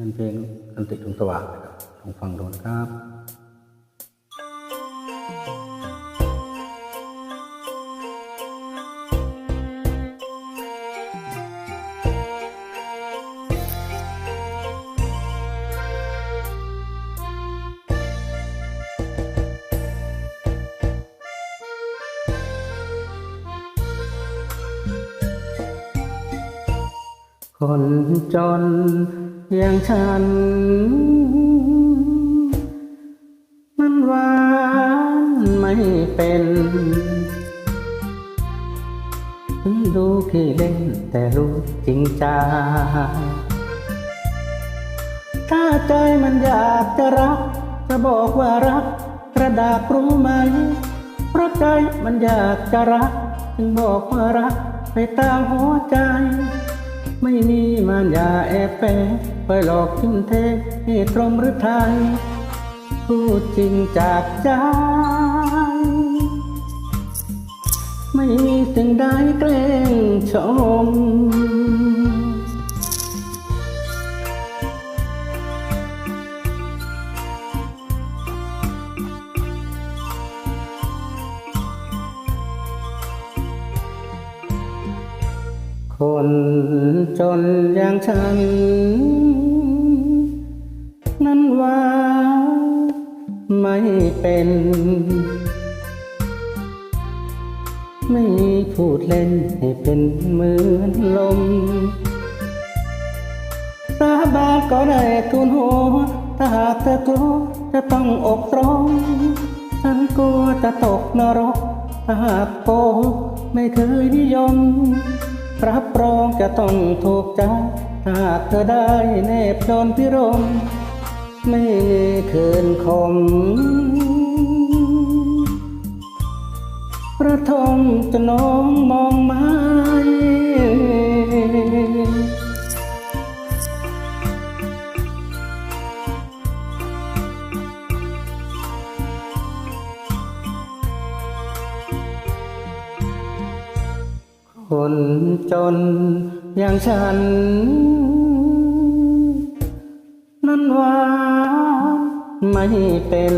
เป็นเพลงอันติดดวงสว่างนะครับลองฟังดูนะครับ คนจนอย่างฉัน มันหวานไม่เป็นถึงดูขี้เล่นแต่รู้จริงใจถ้าใจมันอยากจะรัก จะบอกว่ารัก กระดาษรู้ไหมเพราะใจมันอยากจะรัก จึงบอกว่ารักไปตามหัวใจ ไม่มีมันอย่าแอบแฝงไปหลอกทิ้นเทให้ตรงหรือไทยพูดจริงจากใจ ไม่มีสิ่งใดแกล้งชม คนจนอย่างฉัน นั้นว่าไม่เป็น ไม่มีพูดเล่นให้เป็นเหมือนลม สาบานก็ได้ทุนหัวถ้าหากเธอกลัวจะต้องอกตรองฉันกลัวจะตกนรก ถ้าหากโกหกไม่เคยนิยม รับรองจะต้องถูกใจหากเธอได้เนบนอนพิรม ไม่มีคืนคมประทมจะน้อ คนจนอย่างฉัน นั้นว่าไม่เป็น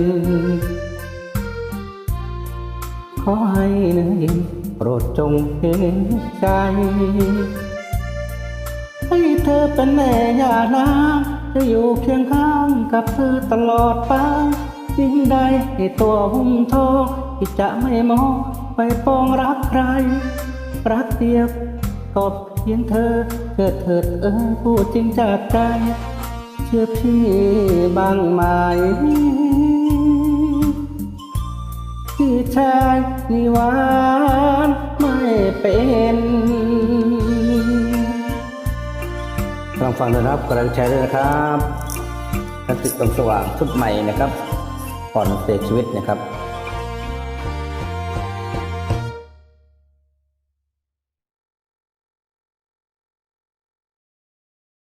ขอให้เนยโปรดจงเห็นใจ ให้เธอเป็นแม่ยานาจะอยู่เคียงข้างกับเธอตลอดไปยิ่งใดให้ตัวหุ้มทองที่จะไม่มองไปปองรักใคร รักเดียวก็เพียงเธอ เกิดเถิดเออพูดจริงจากใจ เชื่อพี่บางไหมพี่ชายนิวานไม่เป็นลองฟังดูนะครับกำลังแชร์ด้วยนะครับนักติดตามสว่างชุดใหม่นะครับก่อนเสียชีวิตนะครับ